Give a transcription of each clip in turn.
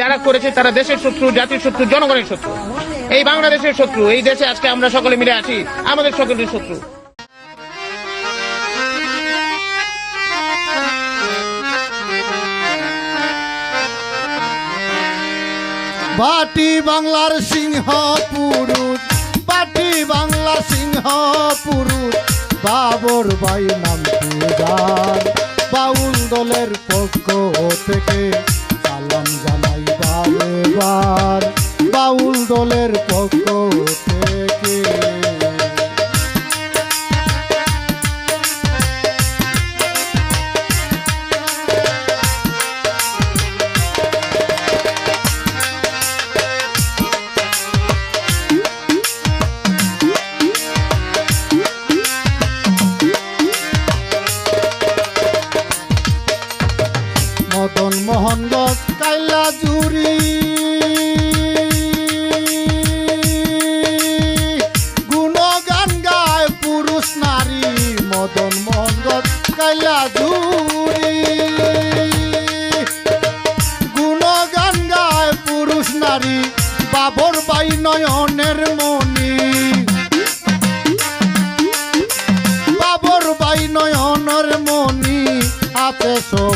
যারা করেছে তারা দেশের শত্রু, জাতির শত্রু, জনগণের শত্রু। এই বাংলাদেশের শত্রু, এই দেশে আজকে আমরা সকলে মিলে আছি, আমাদের সকলের শত্রু। বাটি বাংলার সিংহ পুরুষ, বাটি বাংলার সিংহ পুরুষ, বাবর বাই নাম বাউল দলের পক্ষ থেকে সালাম জানাই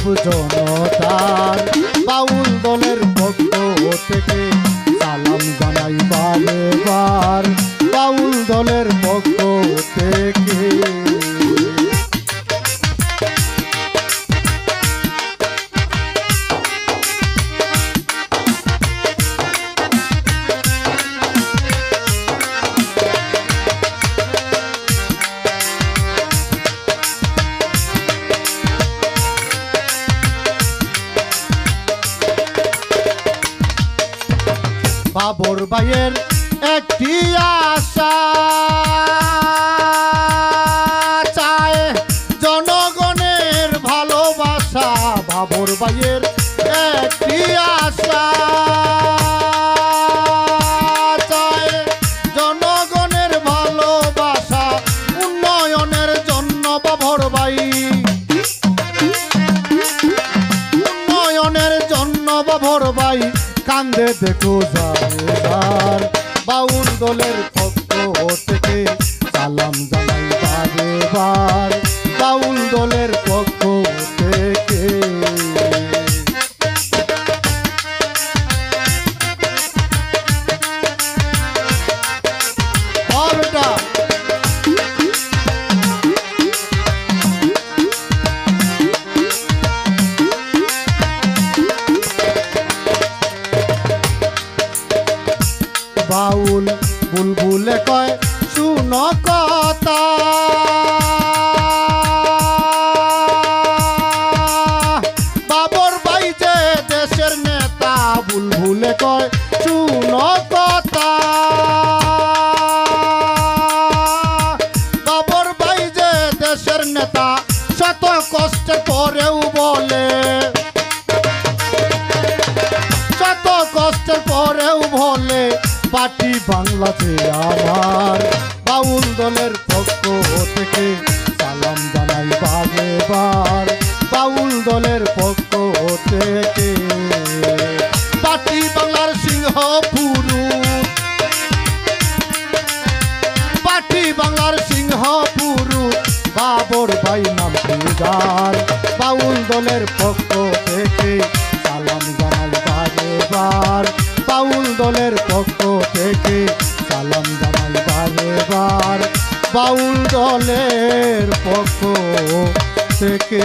সব জনতার বাউল দলের পক্ষ থেকে সালাম জানাই বারেবার বাউল দলের পক্ষ থেকে বাবর ভাইয়ের একটি আশা। চায় জনগণের ভালোবাসা, বাবর ভাইয়ের একটি আশা। চায় জনগণের ভালোবাসা, উন্নয়নের উন্নয়নের দেখো বাউল দলের পক্ষ থেকে সালাম জানাই বারে বার। বাউল দলের পক্ষ থেকে কয় শুন কথা। পাটি বাংলাতে আমার। বাউল দলের পক্ষ থেকে সালাম জানাই বারে বার। বাউল দলের পক্ষ থেকে পাটি বাংলার সিংহ পুরুষ পাটি বাংলার সিংহ পুরুষ বাবর ভাই নাম বাউল দলের পক্ষ বাউল দলের পক্ষ থেকে সালাম জানাই বারে বার। বাউল দলের পক্ষ থেকে।